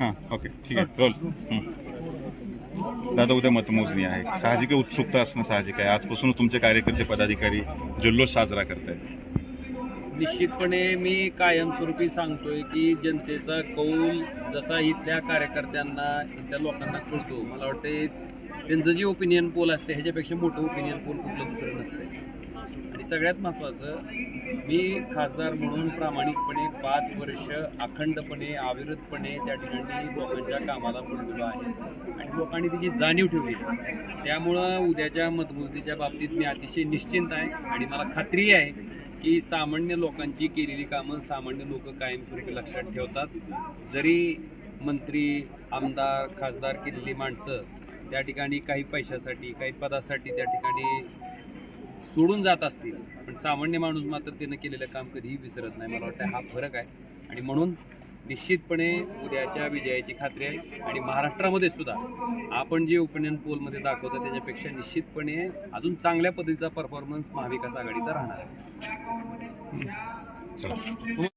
हां ओके ठीक आहे रोल दादा उद्या मतमोजणी आहे. साहजिक उत्सुकता असणं साहजिक आहे. आजपासून तुमचे कार्यकर्ते पदाधिकारी जल्लोष साजरा करतायत. निश्चितपणे मी कायमस्वरूपी सांगतोय की जनतेचा कौल जसा इथल्या कार्यकर्त्यांना इथल्या लोकांना कळतो. मला वाटते त्यांचं जे ओपिनियन पोल असते ह्याच्यापेक्षा मोठं ओपिनियन पोल कुठलं दुसरं नसतं आणि सगळ्यात महत्त्वाचं मी खासदार म्हणून प्रामाणिकपणे पाच वर्ष अखंडपणे अविरतपणे त्या ठिकाणी लोकांच्या कामाला पडलेलो आहे. आणि लोकांनी त्याची जाणीव ठेवली त्यामुळं उद्याच्या मतमोजणीच्या बाबतीत मी अतिशय निश्चिंत आहे आणि मला खात्री आहे की सामान्य लोकांची केलेली कामं सामान्य लोक कायमस्वरूपी लक्षात ठेवतात. जरी मंत्री आमदार खासदार केलेली माणसं त्या ठिकाणी काही पैशासाठी काही पदासाठी त्या ठिकाणी सोडून जात असतील पण सामान्य माणूस मात्र त्यानं केलेलं काम कधीही विसरत नाही. मला वाटतं हा फरक आहे. आणि म्हणून निश्चितपणे उद्याच्या विजयाची खात्री आहे. आणि महाराष्ट्रामध्ये सुद्धा आपण जे ओपिनियन पोलमध्ये दाखवतो त्याच्यापेक्षा निश्चितपणे अजून चांगल्या पद्धतीचा परफॉर्मन्स महाविकास आघाडीचा राहणार आहे. चला.